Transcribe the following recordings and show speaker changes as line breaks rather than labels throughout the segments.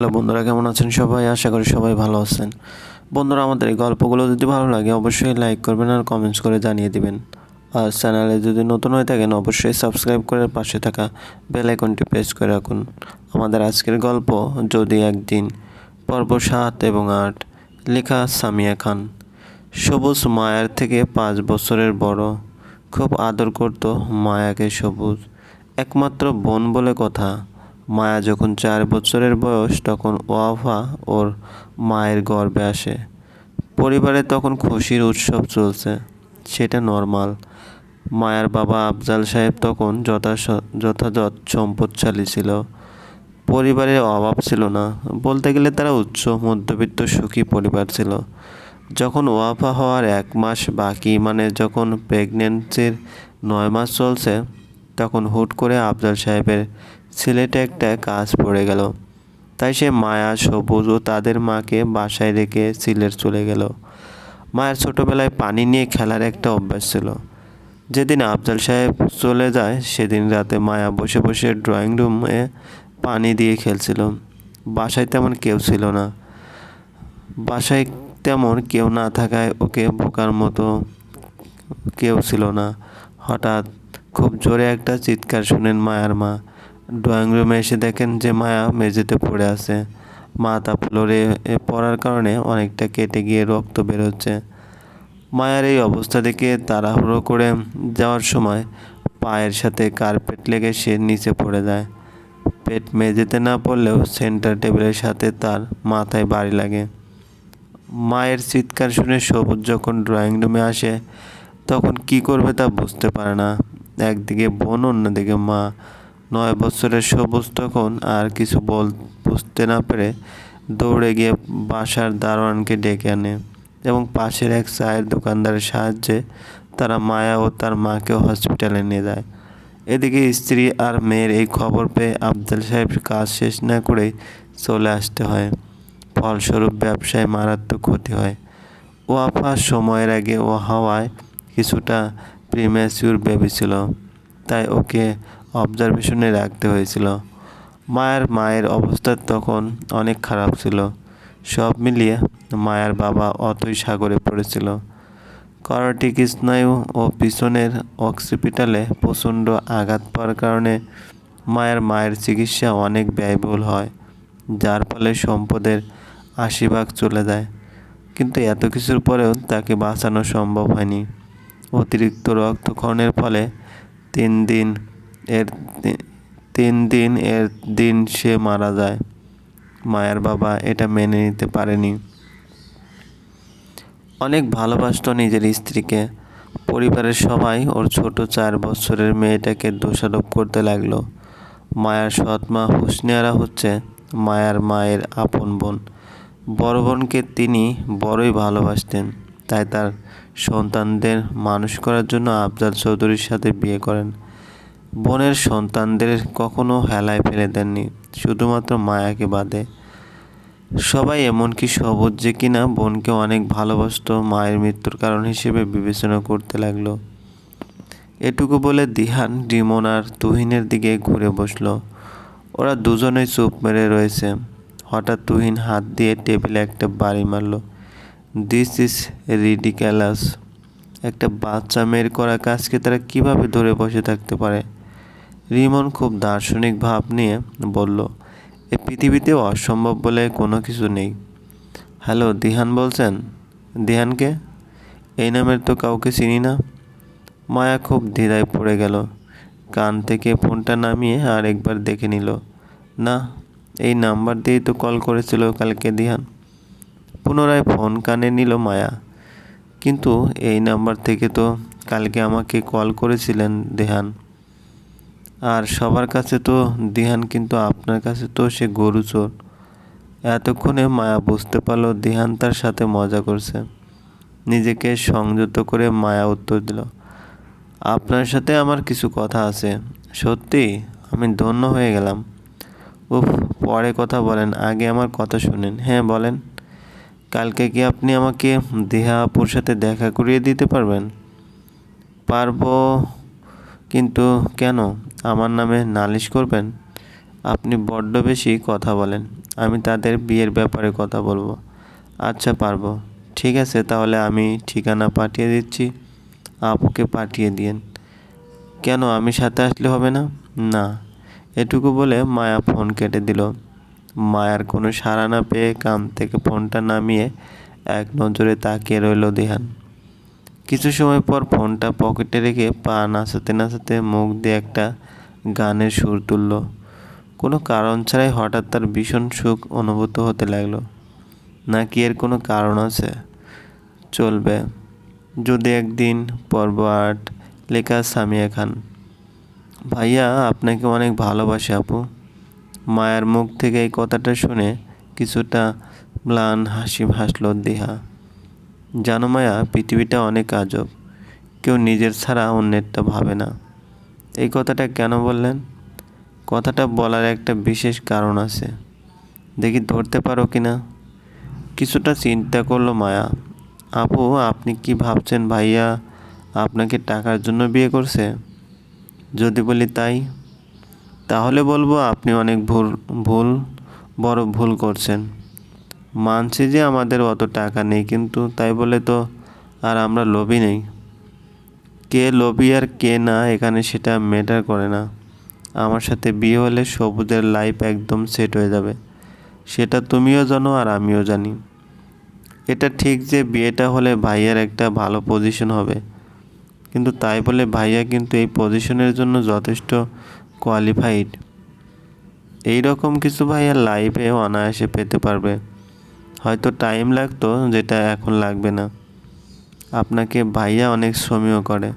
Hello বন্ধুরা, কেমন আছেন সবাই? আশা করি সবাই ভালো আছেন। বন্ধুরা, আমাদের এই গল্পগুলো যদি ভালো লাগে, অবশ্যই লাইক করবেন আর কমেন্টস করে জানিয়ে দিবেন। আর চ্যানেলে যদি নতুন হয়ে থাকেন, অবশ্যই সাবস্ক্রাইব করে পাশে থাকা বেল আইকনটি প্রেস করে রাখুন। আমাদের আজকের গল্প, যদি একদিন পর্ব সাত এবং আট, লেখা সামিয়া খান। সবুজ মায়ার থেকে পাঁচ বছরের বড়, খুব আদর করত মায়াকে সবুজ, একমাত্র বোন বলে কথা। মায়া যখন চার বছরের বয়স, তখন ওয়াফা ওর মায়ের গর্ভে আসে। পরিবারে তখন খুশির উৎসব চলছে, সেটা নর্মাল মায়ার বাবা আফজাল সাহেব তখন যথাযথ সম্পদশালী ছিল। পরিবারের অভাব ছিল না, বলতে গেলে তারা উচ্চ মধ্যবিত্ত সুখী পরিবার ছিল। যখন ওয়াফা হওয়ার এক মাস বাকি মানে যখন প্রেগনেন্সির নয় মাস চলছে, তখন হুট করে আফজাল সাহেবের সিলেটে একটা কাজ পড়ে গেল। তাই সে মায়া, সবুজ ও তাদের মাকে বাসায় রেখে সিলেট চলে গেল। মায়ের ছোটোবেলায় পানি নিয়ে খেলার একটা অভ্যাস ছিল। যেদিন আফজাল সাহেব চলে যায়, সেদিন রাতে মায়া বসে বসে ড্রয়িং রুমে পানি দিয়ে খেলছিল। বাসায় তেমন কেউ ছিল না। বাসায় তেমন কেউ না থাকায় ওকে বোকার মতো কেউ ছিল না। হঠাৎ খুব জোরে একটা চিৎকার শুনেন মায়ার মা। ড্রয়িং রুমে এসে দেখেন যে মায়া মেঝেতে পড়ে আছে। মাথা ফ্লোরে পড়ার কারণে অনেকটা কেটে গিয়ে রক্ত বেরোচ্ছে মায়ার এই অবস্থা দেখে তাড়াহুড়ো করে যাওয়ার সময় পায়ের সাথে কার্পেট লেগে সে নিচে পড়ে যায়। পেট মেঝেতে না পড়লেও সেন্টার টেবিলের সাথে তার মাথায় বাড়ি লাগে। মায়ের চিৎকার শুনে সবুজ যখন ড্রয়িং রুমে আসে, তখন কি করবে তা বুঝতে পারে না। একদিকে বোন, অন্যদিকে মা। নয় বছরের সবুজ তখন আর কিছু বল বুঝতে না পেরে দৌড়ে গিয়ে বাসার দারোয়ানকে ডেকে আনে এবং পাশের এক চায়ের দোকানদারের সাহায্যে তারা মায়া ও তার মাকে হসপিটালে নিয়ে যায়। এদিকে স্ত্রী আর মেয়ের এই খবর পেয়ে আফজাল সাহেব কাজ শেষ না করেই চলে আসতে হয়। ফলস্বরূপ ব্যবসায় মারাত্মক ক্ষতি হয়। ও আফা সময়ের আগে ও হাওয়ায় কিছুটা প্রিম্যাচিউর বেবি ছিল। তাই ওকে অবজারভেশনে রাখতে হয়েছিল। মায়ের মায়ের অবস্থা তখন অনেক খারাপ ছিল। সব মিলিয়ে মায়ার বাবা অতই সাগরে পড়েছিল। করাটিক স্নায়ু ও পিছনের অক্সিপিটালে প্রচণ্ড আঘাত পাওয়ার কারণে মায়ের মায়ের চিকিৎসা অনেক ব্যয়বহুল হয়, যার ফলে সম্পদের আশি ভাগ চলে যায়। কিন্তু এত কিছুর পরেও তাকে বাঁচানো সম্ভব হয়নি। অতিরিক্ত রক্তক্ষরণের ফলে তিন দিন এর তিন দিন এর দিন সে মারা যায়। মায়ের বাবা এটা মেনে নিতে পারেনি। অনেক ভালোবাসত নিজের স্ত্রীকে। পরিবারের সবাই ওর ছোট চার বছরের মেয়েটাকে দোষারোপ করতে লাগল। মায়ার সৎ মা হুসনিয়ারা হচ্ছে মায়ার মায়ের আপন বোন। বড় বোনকে তিনি বড়ই ভালোবাসতেন। তাই তার সন্তানদের মানুষ করার জন্য আফজাল চৌধুরীর সাথে বিয়ে করেন। বোনের সন্তানদের কখনো হেলায় ফেলে দেননি, শুধুমাত্র মায়াকে বাদে। সবাই এমনকি সবুজ যে কিনা বোনকে অনেক ভালোবাসত, মায়ের মৃত্যুর কারণ হিসেবে বিবেচনা করতে লাগল। এটুকু বলে দিহান রিমন আর তুহিনের দিকে ঘুরে বসল। ওরা দুজনেই চুপ মেরে রয়েছে। হঠাৎ তুহিন হাত দিয়ে টেবিলে একটা বাড়ি মারল। দিস ইজ রিডিক্যালাস একটা বাচ্চা মেয়ের করা কাজকে তারা কীভাবে ধরে বসে থাকতে পারে? রিমন খুব দার্শনিক ভাব নিয়ে বলল, এ পৃথিবীতে অসম্ভব বলে কোনো কিছু নেই। হ্যালো, দিহান বলছেন? দিহানকে? এই নামের তো কাউকে চিনি না? মায়া খুব ধীরায় পড়ে গেল। কান থেকে ফোনটা নামিয়ে আর একবার দেখে নিল। না, এই নাম্বার দিয়েই তো কল করেছিল কালকে দিহান। পুনরায় ফোন কানে নিল মায়া। কিন্তু এই নাম্বার থেকে তো কালকে আমাকে কল করেছিলেন দেহান। আর সবার কাছে তো, দিহান কিন্তু আপনার কাছে তো সে গরু চোর। এতক্ষণে মায়া বুঝতে পারল দিহান তার সাথে মজা করছে। নিজেকে সংযত করে মায়া উত্তর দিল, আপনার সাথে আমার কিছু কথা আছে। সত্যি? আমি ধন্য হয়ে গেলাম। উফ, পরে কথা বলেন, আগে আমার কথা শুনেন। হ্যাঁ বলেন। কালকে কি আপনি আমাকে দেহা আপুর সাথে দেখা করিয়ে দিতে পারবেন? পারব, কিন্তু কেন? আমার নামে নালিশ করবেন? আপনি বড্ড বেশি কথা বলেন। আমি তাদের বিয়ের ব্যাপারে কথা বলব। আচ্ছা পারব। ঠিক আছে, তাহলে আমি ঠিকানা পাঠিয়ে দিচ্ছি। আপুকে পাঠিয়ে দিয়েন। কেন, আমি সাথে আসলে হবে না? না। এটুকু বলে মায়া ফোন কেটে দিল। মায়ার কোনো সাড়া না পেয়ে কান থেকে ফোনটা নামিয়ে এক নজরে তাকিয়ে রইল দিহান। কিছু সময় পর ফোনটা পকেটে রেখে পা নাচাতে নাচাতে মুখ দিয়ে একটা গানের সুর তুলল। কোনো কারণ ছাড়াই হঠাৎ তার ভীষণ সুখ অনুভূত হতে লাগল। নাকি এর কোনো কারণ আছে? চলবে। যদি একদিন পর্ব আট লেখা সামিয়া খান। ভাইয়া, আপনাকে অনেক ভালোবাসে আপু। মায়ের মুখ থেকে এই কথাটা শুনে কিছুটা ম্লান হাসি হাসল দিহা। জানো মায়া, পৃথিবীটা অনেক আজব। কেউ নিজের ছাড়া অন্যেরটা ভাবে না। এই কথাটা কেন বললেন? কথাটা বলার একটা বিশেষ কারণ আছে। দেখি ধরতে পারো কি না? কিছুটা চিন্তা করল মায়া। আপু, আপনি কি ভাবছেন ভাইয়া আপনাকে টাকার জন্য বিয়ে করছে? যদি বলি তাই, তাহলে বলব আপনি অনেক ভুল ভুল, বড় ভুল করছেন। মানছি যে আমাদের অত টাকা নেই, কিন্তু তাই বলে তো আর আমরা লোভী নেই। কে লোভী আর কে না এখানে সেটা ম্যাটার করে না। আমার সাথে বিয়ে হলে সবুজের লাইফ একদম সেট হয়ে যাবে। সেটা তুমিও জানো আর আমিও জানি। এটা ঠিক যে বিয়েটা হলে ভাইয়ার একটা ভালো পজিশন হবে। কিন্তু তাই বলে ভাইয়া কিন্তু এই পজিশনের জন্য যথেষ্ট কোয়ালিফাইড এই রকম কিছু ভাইয়া লাইফে অনায়াসে পেতে পারবে। হয়তো টাইম লাগতো যেটা এখন লাগবে না। আপনাকে ভাইয়া অনেক সমীহ করে।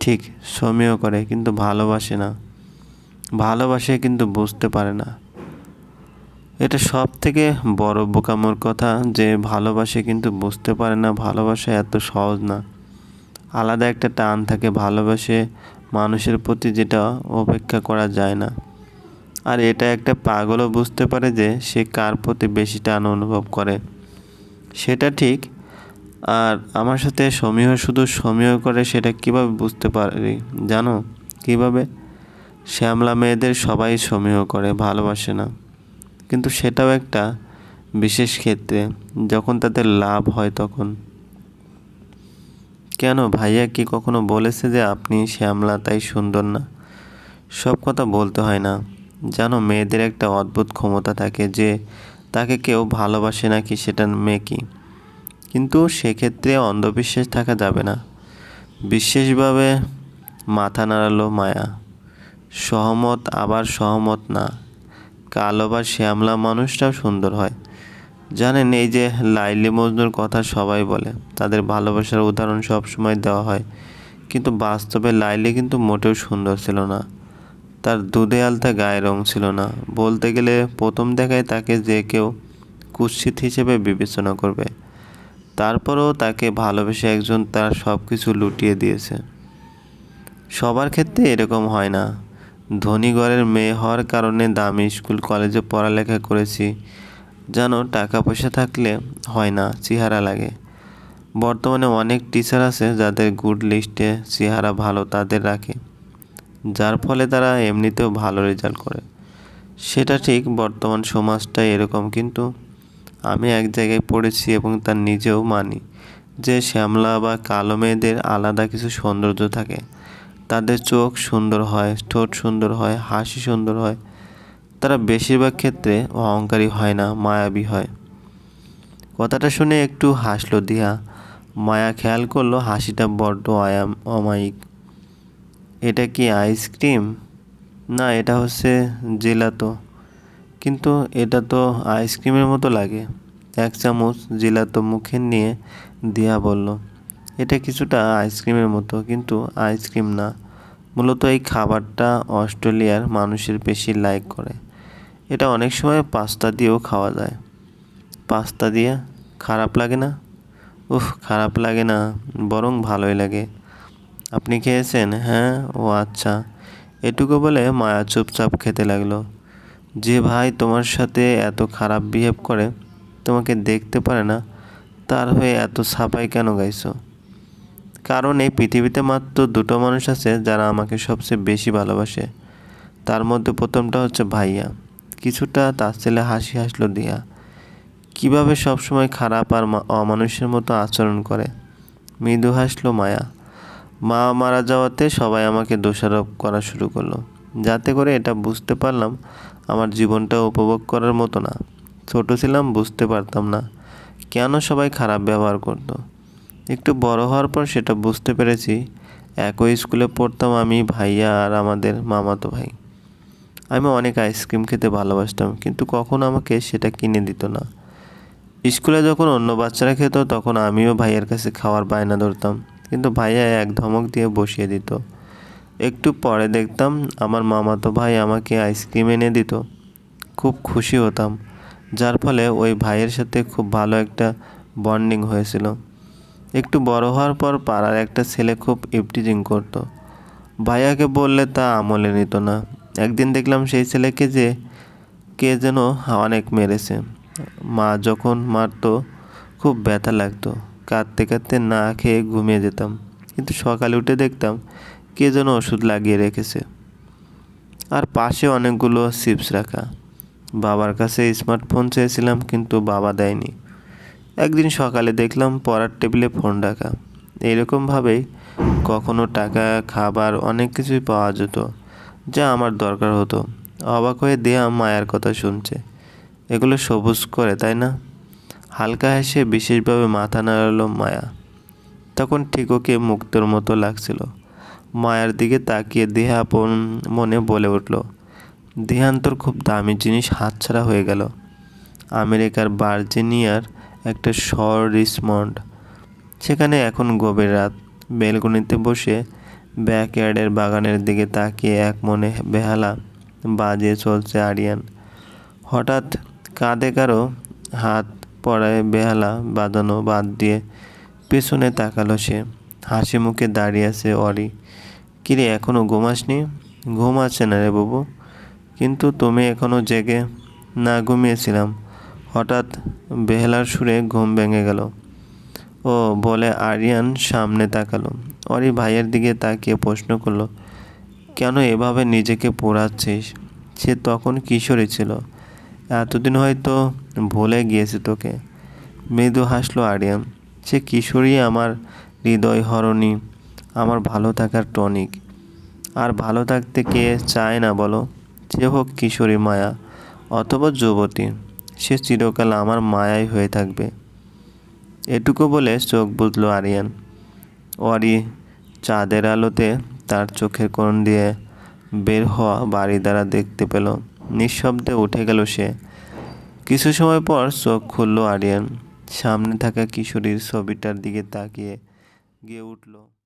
ঠিক সমীহ করে, কিন্তু ভালোবাসে না। ভালোবাসে, কিন্তু বুঝতে পারে না। এটা সব থেকে বড় বোকামোর কথা যে ভালোবাসে, কিন্তু বুঝতে পারে না। ভালোবাসা এত সহজ না। আলাদা একটা টান থাকে। ভালোবাসে মানুষের প্রতি যেটা অপেক্ষা করা যায় না। আর এটা একটা পাগলও বুঝতে পারে যে সে কার প্রতি বেশি টান অনুভব করে। সেটা ঠিক, আর আমার সাথে সমীহ শুধু সমীহ করে সেটা কীভাবে বুঝতে পারি জানো? কীভাবে? শ্যামলা মেয়েদের সবাই সমীহ করে, ভালোবাসে না। কিন্তু সেটাও একটা বিশেষ ক্ষেত্রে, যখন তাদের লাভ হয় তখন। কেন? ভাইয়া কি কখনো বলেছে যে আপনি শ্যামলা তাই সুন্দর না? সব কথা বলতে হয় না। জানো মেয়েদের একটা অদ্ভুত ক্ষমতা থাকে যে তাকে কেউ ভালোবাসে নাকি সেটা মেয়ে কি? কিন্তু সেক্ষেত্রে অন্ধবিশ্বাস থাকা যাবে না। বিশেষভাবে মাথা নাড়ালো মায়া। সহমত আবার সহমত না। কালো বা শ্যামলা মানুষটাও সুন্দর হয়। জানেন এই যে লাইলি মজনুর কথা সবাই বলে, তাদের ভালোবাসার উদাহরণ সব সময় দেওয়া হয়। কিন্তু বাস্তবে লাইলি কিন্তু মোটেও সুন্দর ছিল না। তার দুধে আলতা গায়ের রং ছিল না। বলতে গেলে প্রথম দেখায় তাকে যে কেউ কুৎসিত হিসেবে বিবেচনা করবে। তারপরেও তাকে ভালোবেসে একজন তার সব কিছু লুটিয়ে দিয়েছে। সবার ক্ষেত্রে এরকম হয় না। ধনী ঘরের মেয়ে হওয়ার কারণে দামি স্কুল, কলেজে পড়ালেখা করেছি। যেন টাকা পয়সা থাকলে হয় না, চেহারা লাগে। বর্তমানে অনেক টিচার আছে যাদের গুড লিস্টে চেহারা ভালো তাদের রাখে। যার ফলে তারা এমনিতেও ভালো রেজাল্ট করে। সেটা ঠিক, বর্তমান সমাজটা এরকম, কিন্তু আমি এক জায়গায় পড়েছি এবং তার নিজেও মানি যে শ্যামলা বা কালো মেয়েদের আলাদা কিছু সৌন্দর্য থাকে। তাদের চোখ সুন্দর হয়, ঠোঁট সুন্দর হয়, হাসি সুন্দর হয়। তারা বেশিরভাগ ক্ষেত্রে অহংকারী হয় না, মায়াবী হয়। কথাটা শুনে একটু হাসলো দিয়া। মায়া খেয়াল করল হাসিটা বড্ড আয়াম অমায়িক। এটা কি আইসক্রিম না, এটা হচ্ছে জেলাতো কিন্তু এটা তো আইসক্রিমের মতো লাগে। এক চামচ জিলাতো মুখে নিয়ে দিয়া বলল, এটা কিছুটা আইসক্রিমের মতো, কিন্তু আইসক্রিম না। মূলত এই খাবারটা অস্ট্রেলিয়ার মানুষের বেশি লাইক করে। এটা অনেক সময় পাস্তা দিয়েও খাওয়া যায়। পাস্তা দিয়ে খারাপ লাগে না? উফ, খারাপ লাগে না, বরং ভালোই লাগে। আপনি খেয়েছেন? হ্যাঁ? ও আচ্ছা। এটুকু বলে মায়া চুপচাপ খেতে লাগল। যে ভাই তোমার সাথে এত খারাপ বিহেভ করে, তোমাকে দেখতে পারে না, তার হয়ে এত সাফাই কেন গাইছো? কারণ এই পৃথিবীতে মাত্র দুটো মানুষ আছে যারা আমাকে সবচেয়ে বেশি ভালোবাসে। তার মধ্যে প্রথমটা হচ্ছে ভাইয়া। কিছুটা তার ছেলে হাসি হাসলো দিয়া। কীভাবে সবসময় খারাপ আর অমানুষের মতো আচরণ করে? মৃদু হাসলো মায়া। মা মারা যাওয়াতে সবাই আমাকে দোষারোপ করা শুরু করল। যাতে করে এটা বুঝতে পারলাম আমার জীবনটা উপভোগ করার মতো না। ছোট ছিলাম, বুঝতে পারতাম না কেন সবাই খারাপ ব্যবহার করতো। একটু বড় হওয়ার পর সেটা বুঝতে পেরেছি, একই স্কুলে পড়তাম আমি, ভাইয়া আর আমাদের মামাতো ভাই। আমি অনেক আইসক্রিম খেতে ভালোবাসতাম, কিন্তু কখনো আমাকে সেটা কিনে দিত না। স্কুলে যখন অন্য বাচ্চারা খেত, তখন আমিও ভাইয়ের কাছে খাওয়ার বায়না ধরতাম। কিন্তু ভাইয়া এক ধমক দিয়ে বসিয়ে দিত। একটু পরে দেখতাম আমার মামাতো ভাই আমাকে আইসক্রিম এনে দিত। খুব খুশি হতাম, যার ফলে ওই ভাইয়ের সাথে খুব ভালো একটা বন্ডিং হয়েছিল। একটু বড় হওয়ার পর পাড়ার একটা ছেলে খুব ইপটিজিং করতো। ভাইয়াকে বললে তা আমলে নিত না। একদিন দেখলাম সেই ছেলেকে যে, কে যেন অনেক মেরেছে। মা যখন মারতো, খুব ব্যথা লাগতো। কাঁদতে কাঁদতে না খেয়ে ঘুমিয়ে যেতাম। কিন্তু সকালে উঠে দেখতাম কে যেন ওষুধ লাগিয়ে রেখেছে। আর পাশে অনেকগুলো চিপস রাখা। বাবার কাছে স্মার্টফোন চেয়েছিলাম, কিন্তু বাবা দেয়নি। একদিন সকালে দেখলাম পড়ার টেবিলে ফোন রাখা। এইরকমভাবেই কখনো টাকা, খাবার, অনেক কিছুই পাওয়া যেত, যা আমার দরকার হতো। অবাক হয়ে দেয়া মায়ের কথা শুনছে। এগুলো সবুজ করে, তাই না? হালকা হেসে বিশেষভাবে মাথা নাড়ালো মায়া। তখন ঠিক ওকে মুক্তর মতো লাগছিল। মায়ার দিকে তাকিয়ে দেহা আপন মনে বলে উঠল দেহান্তর খুব দামি জিনিস, হাতছাড়া হয়ে গেল। আমেরিকার ভার্জিনিয়ার একটা শহর রিসমন্ড সেখানে এখন গভীর রাত। বেলকনিতে বসে ব্যাকয়ার্ডের বাগানের দিকে তাকিয়ে এক মনে বেহালা বাজিয়ে চলছে আরিয়ান। হঠাৎ কাঁধে কারও হাত পড়ায় বেহালা বাঁধানো বাদ দিয়ে পেছনে তাকালো সে। হাসি মুখে দাঁড়িয়ে আছে অরি। কিরে এখনও ঘুমাসনি ঘুম আছে না রে বাবু। কিন্তু তুমি এখনও জেগে না ঘুমিয়েছিলাম। হঠাৎ বেহেলার সুরে ঘুম ভেঙে গেল। ও, বলে আরিয়ান সামনে তাকালো। অরি ভাইয়ের দিকে তাকিয়ে প্রশ্ন করল, কেন এভাবে নিজেকে পোড়াচ্ছিস? সে তখন কিশোরী ছিল। এতদিন হয়তো ভুলে গিয়েছে তোকে। মৃদু হাসলো আরিয়ান। সে কিশোরী আমার হৃদয় হরণী, আমার ভালো থাকার টনিক। আর ভালো থাকতে কে চায় না বলো? সে হোক কিশোরী মায়া অথবা যুবতী, সে চিরকাল আমার মায়াই হয়ে থাকবে। এটুকু বলে চোখ বুঝলো আরিয়ান। ওয়ারি চাঁদের আলোতে তার চোখের কোণ দিয়ে বের হওয়া বাড়ি দ্বারা দেখতে পেল। নিঃশব্দে উঠে গেল সে। কিছু সময় পর চোখ খুলল আরিয়ান। সামনে থাকা কিশোরীর ছবিটার দিকে তাকিয়ে গিয়ে উঠল।